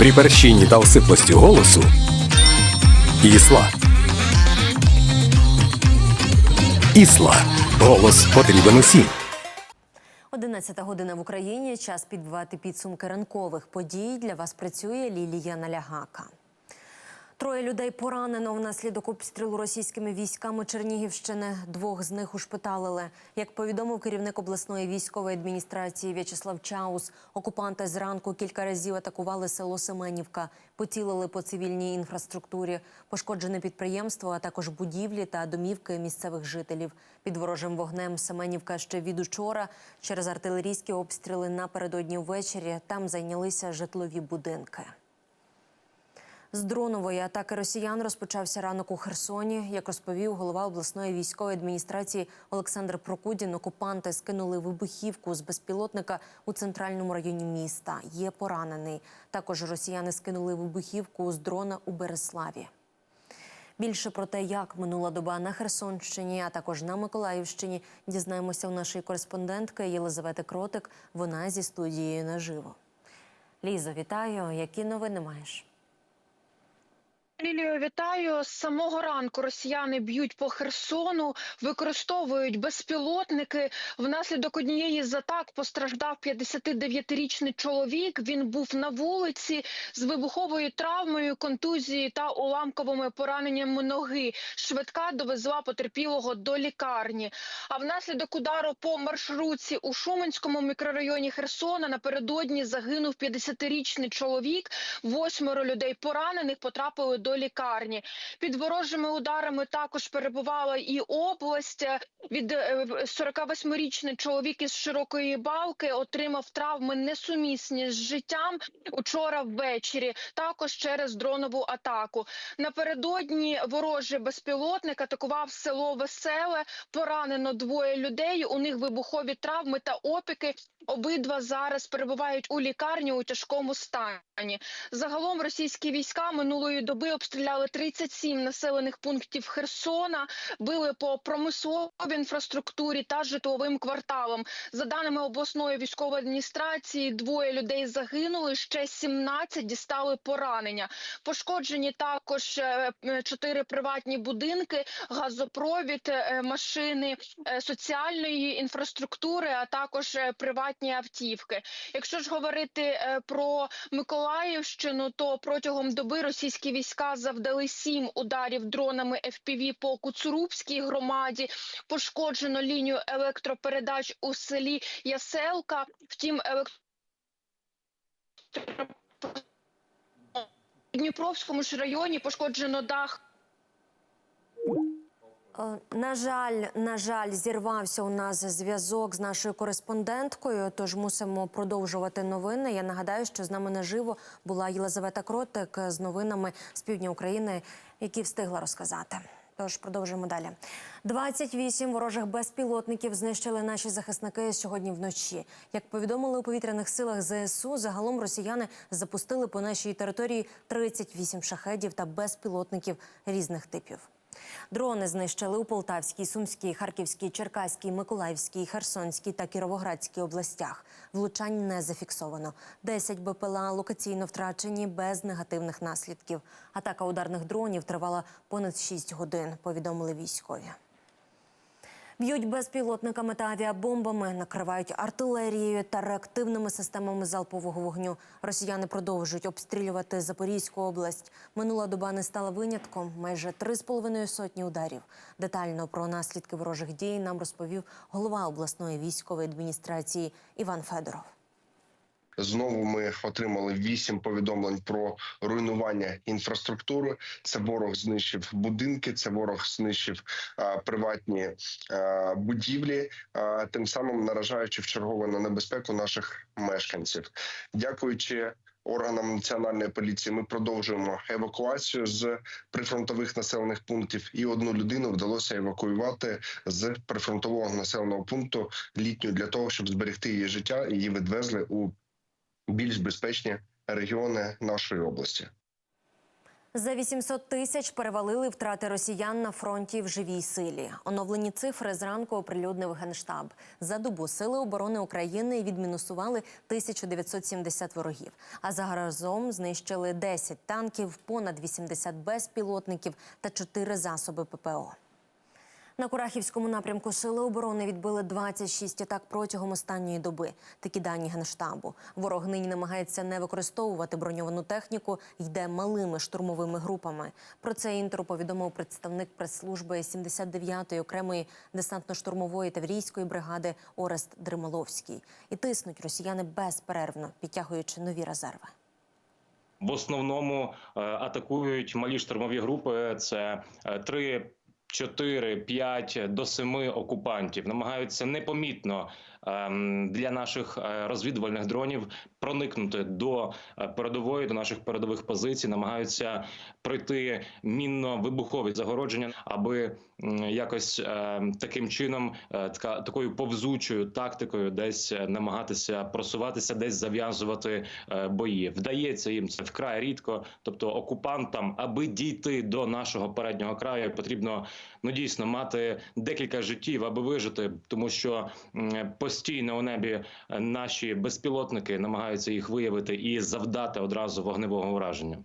При перщині та осиплості голосу Ісла. Ісла. Голос потрібен усім. 11 година в Україні. Час підбивати підсумки ранкових подій. Для вас працює Лілія Налягака. Троє людей поранено внаслідок обстрілу російськими військами Чернігівщини. Двох з них ушпиталили. Як повідомив керівник обласної військової адміністрації В'ячеслав Чаус, окупанти зранку кілька разів атакували село Семенівка, поцілили по цивільній інфраструктурі, пошкоджене підприємство, а також будівлі та домівки місцевих жителів. Під ворожим вогнем Семенівка ще від учора через артилерійські обстріли напередодні ввечері там зайнялися житлові будинки. З дронової атаки росіян розпочався ранок у Херсоні. Як розповів голова обласної військової адміністрації Олександр Прокудін, окупанти скинули вибухівку з безпілотника у центральному районі міста. Є поранений. Також росіяни скинули вибухівку з дрона у Береславі. Більше про те, як минула доба на Херсонщині, а також на Миколаївщині, дізнаємося у нашої кореспондентки Єлизавети Кротик. Вона зі студією наживо. Лізо, вітаю. Які новини маєш? Лілію, вітаю. З самого ранку росіяни б'ють по Херсону, використовують безпілотники. Внаслідок однієї з атак постраждав 59-річний чоловік. Він був на вулиці з вибуховою травмою, контузією та уламковими пораненнями ноги. Швидка довезла потерпілого до лікарні. А внаслідок удару по маршрутці у Шуменському мікрорайоні Херсона напередодні загинув 50-річний чоловік. Восьмеро людей поранених потрапили до лікарні. Під ворожими ударами також перебувала і область. Від е, 48-річний чоловік із широкої балки отримав травми несумісні з життям учора ввечері. Також через дронову атаку. Напередодні ворожий безпілотник атакував село Веселе. Поранено двоє людей. У них вибухові травми та опіки. Обидва зараз перебувають у лікарні у тяжкому стані. Загалом російські війська минулої доби обстріляли 37 населених пунктів Херсона, били по промисловій інфраструктурі та житловим кварталам. За даними обласної військової адміністрації, двоє людей загинули, ще 17 дістали поранення. Пошкоджені також е, чотири приватні будинки, газопровід, е, машини е, соціальної інфраструктури, а також приватні автівки. Якщо ж говорити про Миколаївщину, то протягом доби російські війська завдали сім ударів дронами FPV по Куцурубській громаді. Пошкоджено лінію електропередач у селі Яселка. Втім, електропередач Дніпровському ж районі пошкоджено дах На жаль, на жаль, зірвався у нас зв'язок з нашою кореспонденткою, тож мусимо продовжувати новини. Я нагадаю, що з нами наживо була Єлизавета Кротик з новинами з півдня України, які встигла розказати. Тож продовжуємо далі. 28 ворожих безпілотників знищили наші захисники сьогодні вночі. Як повідомили у повітряних силах ЗСУ, загалом росіяни запустили по нашій території 38 шахедів та безпілотників різних типів. Дрони знищили у Полтавській, Сумській, Харківській, Черкаській, Миколаївській, Херсонській та Кіровоградській областях. Влучань не зафіксовано. 10 БПЛА локаційно втрачені без негативних наслідків. Атака ударних дронів тривала понад 6 годин. Повідомили військові. Б'ють безпілотниками та авіабомбами, накривають артилерією та реактивними системами залпового вогню. Росіяни продовжують обстрілювати Запорізьку область. Минула доба не стала винятком. Майже три з половиною сотні ударів. Детально про наслідки ворожих дій нам розповів голова обласної військової адміністрації Іван Федоров. Знову ми отримали вісім повідомлень про руйнування інфраструктури. Це ворог знищив будинки, це ворог знищив а, приватні а, будівлі, а, тим самим наражаючи в чергове на небезпеку наших мешканців. Дякуючи. Органам національної поліції ми продовжуємо евакуацію з прифронтових населених пунктів, і одну людину вдалося евакуювати з прифронтового населеного пункту літню для того, щоб зберегти її життя. Її відвезли у більш безпечні регіони нашої області. За 800 тисяч перевалили втрати росіян на фронті в живій силі. Оновлені цифри зранку оприлюднив Генштаб. За добу Сили оборони України відмінусували 1970 ворогів. А заразом знищили 10 танків, понад 80 безпілотників та 4 засоби ППО. На Курахівському напрямку Сили оборони відбили 26 атак протягом останньої доби. Такі дані генштабу. Ворог нині намагається не використовувати броньовану техніку, йде малими штурмовими групами. Про це інтеру повідомив представник прес-служби 79-ї окремої десантно-штурмової таврійської бригади Орест Дрималовський. І тиснуть росіяни безперервно, підтягуючи нові резерви. В основному е, атакують малі штурмові групи. Це е, три. 4, 5 до 7 окупантів. Намагаються непомітно для наших е, розвідувальних дронів проникнути до е, передової, до наших передових позицій, намагаються пройти мінно-вибухові загородження, аби якось е, таким чином, е, така такою повзучою тактикою, десь намагатися просуватися, десь зав'язувати бої. Вдається їм це вкрай рідко. Тобто окупантам, аби дійти до нашого переднього краю, потрібно ну дійсно мати декілька життів, аби вижити, тому що м, постійно у небі е, наші безпілотники намагаються їх виявити і завдати одразу вогневого ураження.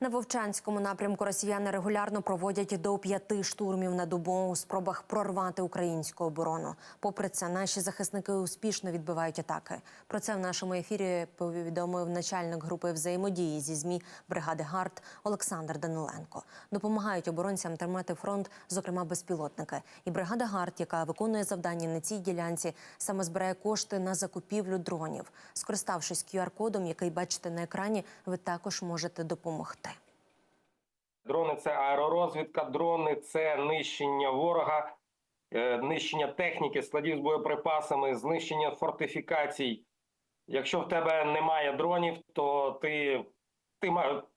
На Вовчанському напрямку росіяни регулярно проводять до п'яти штурмів на добу у спробах прорвати українську оборону. Попри це, наші захисники успішно відбивають атаки. Про це в нашому ефірі повідомив начальник групи взаємодії зі змі бригади ГАРД Олександр Даниленко. Допомагають оборонцям тримати фронт, зокрема безпілотники. І бригада ГАРД, яка виконує завдання на цій ділянці, саме збирає кошти на закупівлю дронів. Скориставшись QR-кодом, який бачите на екрані, ви також можете допомогти. Дрони це аеророзвідка, дрони це нищення ворога, е, нищення техніки, складів з боєприпасами, знищення фортифікацій. Якщо в тебе немає дронів, то ти, ти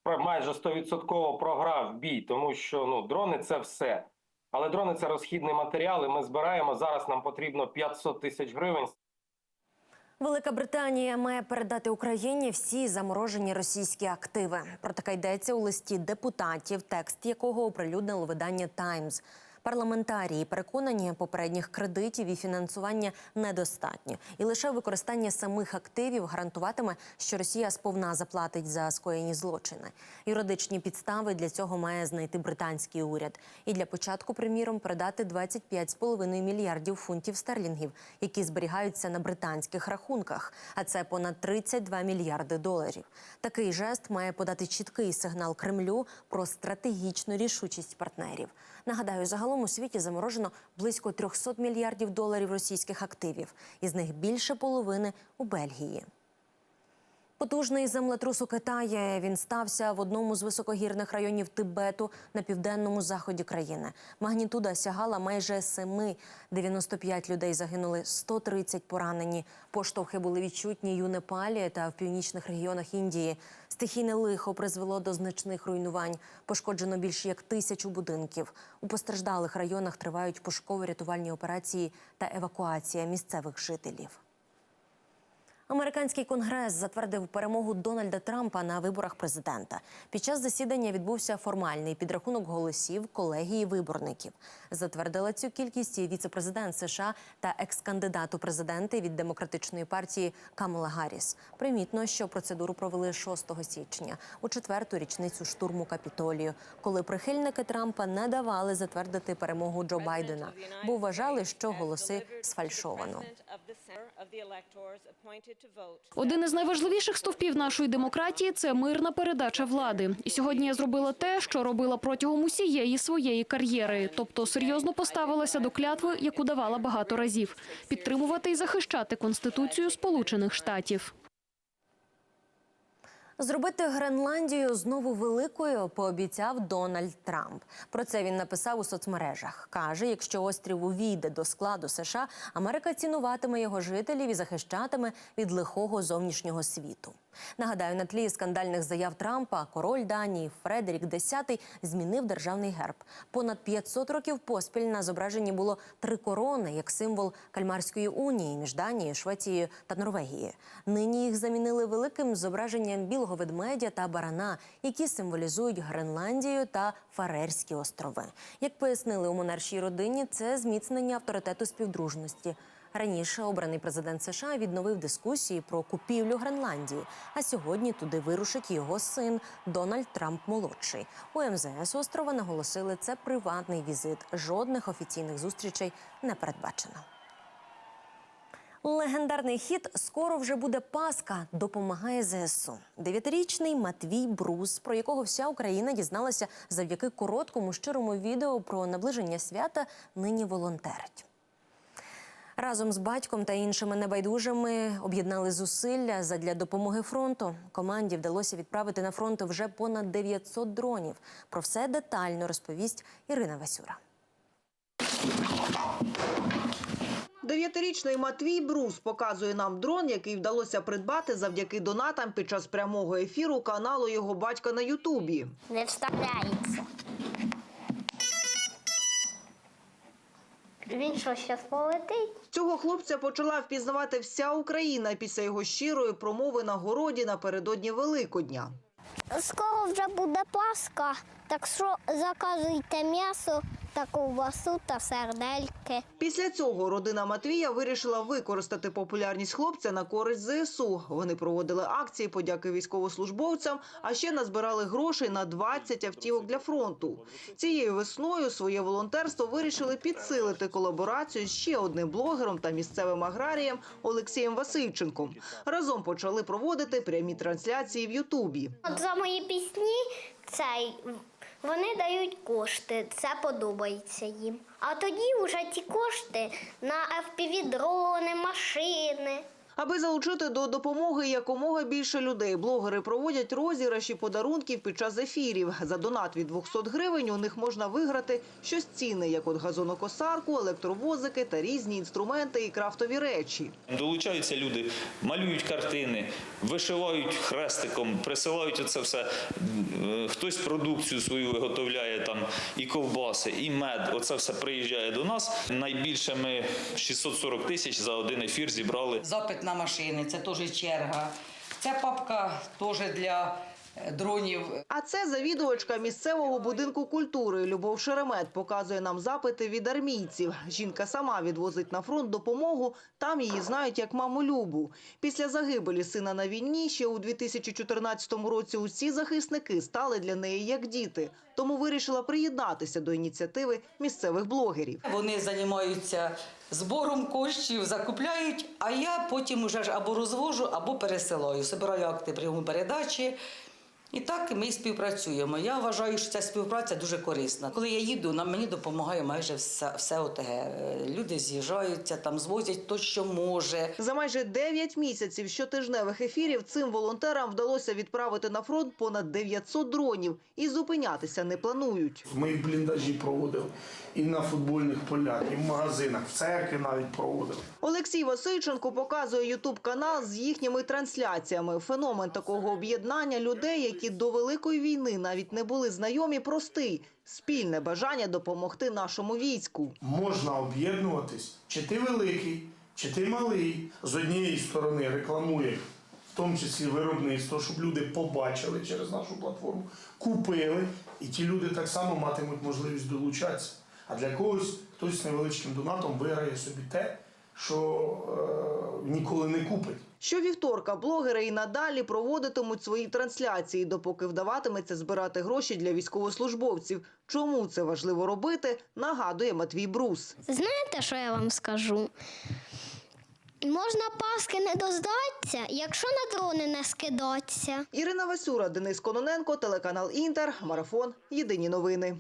майже 100% програв бій, тому що ну, дрони це все. Але дрони це розхідний матеріал, і ми збираємо. Зараз нам потрібно 500 тисяч гривень. Велика Британія має передати Україні всі заморожені російські активи. Про таке йдеться у листі депутатів, текст якого оприлюднило видання Таймс. Парламентарії переконані, попередніх кредитів і фінансування недостатньо, і лише використання самих активів гарантуватиме, що Росія сповна заплатить за скоєні злочини. Юридичні підстави для цього має знайти британський уряд. І для початку, приміром, передати 25,5 мільярдів фунтів стерлінгів, які зберігаються на британських рахунках. А це понад 32 мільярди доларів. Такий жест має подати чіткий сигнал Кремлю про стратегічну рішучість партнерів. Нагадаю, загалом у світі заморожено близько 300 мільярдів доларів російських активів, із них більше половини у Бельгії. Потужний землетрус у Китаї. Він стався в одному з високогірних районів Тибету на південному заході країни. Магнітуда сягала майже 7. 95 людей загинули, 130 поранені. Поштовхи були відчутні у Непалі та в північних регіонах Індії. Стихійне лихо призвело до значних руйнувань. Пошкоджено більше як тисячу будинків. У постраждалих районах тривають пошуково-рятувальні операції та евакуація місцевих жителів. Американський конгрес затвердив перемогу Дональда Трампа на виборах президента. Під час засідання відбувся формальний підрахунок голосів колегії виборників. Затвердила цю кількість віцепрезидент США та екс-кандидат у президенти від демократичної партії Камала Гарріс. Примітно, що процедуру провели 6 січня у четверту річницю штурму Капітолію, коли прихильники Трампа не давали затвердити перемогу Джо Байдена, бо вважали, що голоси сфальшовано. Один із найважливіших стовпів нашої демократії це мирна передача влади. І сьогодні я зробила те, що робила протягом усієї своєї кар'єри, тобто серйозно поставилася до клятви, яку давала багато разів підтримувати і захищати конституцію Сполучених Штатів. Зробити Гренландію знову великою пообіцяв Дональд Трамп. Про це він написав у соцмережах. Каже, якщо острів увійде до складу США, Америка цінуватиме його жителів і захищатиме від лихого зовнішнього світу. Нагадаю, на тлі скандальних заяв Трампа король Данії Фредерік X змінив державний герб. Понад 500 років поспіль на зображенні було три корони як символ кальмарської унії між Данією, Швецією та Норвегією. Нині їх замінили великим зображенням білого ведмедя та барана, які символізують Гренландію та Фарерські острови. Як пояснили у монаршій родині, це зміцнення авторитету співдружності. Раніше обраний президент США відновив дискусії про купівлю Гренландії. А сьогодні туди вирушить його син Дональд Трамп молодший. У МЗС острова наголосили, це приватний візит. Жодних офіційних зустрічей не передбачено. Легендарний хіт Скоро вже буде Пасха. Допомагає ЗСУ. Дев'ятирічний Матвій Брус, про якого вся Україна дізналася завдяки короткому щирому відео про наближення свята, нині волонтерить. Разом з батьком та іншими небайдужими об'єднали зусилля задля допомоги фронту. Команді вдалося відправити на фронт вже понад 900 дронів. Про все детально розповість Ірина Васюра. Дев'ятирічний Матвій Брус показує нам дрон, який вдалося придбати завдяки донатам під час прямого ефіру каналу його батька на Ютубі. не вставляється. Він що, зараз полетить? Цього хлопця почала впізнавати вся Україна після його щирої промови на городі напередодні Великодня. Скоро вже буде Пасха, так що заказуйте м'ясо та ковбасу та сердельки. Після цього родина Матвія вирішила використати популярність хлопця на користь ЗСУ. Вони проводили акції подяки військовослужбовцям, а ще назбирали грошей на 20 автівок для фронту. Цією весною своє волонтерство вирішили підсилити колаборацію з ще одним блогером та місцевим аграрієм Олексієм Васильченком. Разом почали проводити прямі трансляції в Ютубі. От за мої пісні цей, вони дають кошти, це подобається їм. А тоді вже ті кошти на FPV-дрони, машини. Аби залучити до допомоги якомога більше людей, блогери проводять розіграші подарунків під час ефірів. За донат від 200 гривень у них можна виграти щось цінне, як от газонокосарку, електровозики та різні інструменти і крафтові речі. Долучаються люди, малюють картини, вишивають хрестиком, присилають оце все. Е, Хтось продукцію свою виготовляє там і ковбаси, і мед. Оце все приїжджає до нас. Найбільше ми 640 тисяч за один ефір зібрали. Запит на машини, це теж черга. Ця папка теж для дронів. А це завідувачка місцевого будинку культури Любов Шеремет показує нам запити від армійців. Жінка сама відвозить на фронт допомогу. Там її знають як маму Любу. Після загибелі сина на війні ще у 2014 році усі захисники стали для неї як діти. Тому вирішила приєднатися до ініціативи місцевих блогерів. Вони займаються збором коштів, закупляють, а я потім уже ж або розвожу, або пересилаю. Собираю акти прийому передачі. І так ми співпрацюємо. Я вважаю, що ця співпраця дуже корисна. Коли я їду, нам мені допомагає майже все, все ОТГ. Е, Люди з'їжджаються, там звозять то, що може. За майже 9 місяців щотижневих ефірів цим волонтерам вдалося відправити на фронт понад 900 дронів і зупинятися не планують. Ми в бліндажі проводили, і на футбольних полях, і в магазинах, в церкві навіть проводили. Олексій Васильченко показує ютуб канал з їхніми трансляціями. Феномен такого об'єднання людей, які до великої війни навіть не були знайомі, простий спільне бажання допомогти нашому війську. Можна об'єднуватись, чи ти великий, чи ти малий. З однієї сторони рекламує, в тому числі виробництво, щоб люди побачили через нашу платформу, купили, і ті люди так само матимуть можливість долучатися. А для когось хтось з невеличким донатом виграє собі те, що е, ніколи не купить. Щовівторка блогери і надалі проводитимуть свої трансляції, допоки вдаватиметься збирати гроші для військовослужбовців. Чому це важливо робити, нагадує Матвій Брус. Знаєте, що я вам скажу? Можна паски не доздатися, якщо на дрони не скидатися. Ірина Васюра, Денис Кононенко, телеканал Інтер, Марафон. Єдині новини.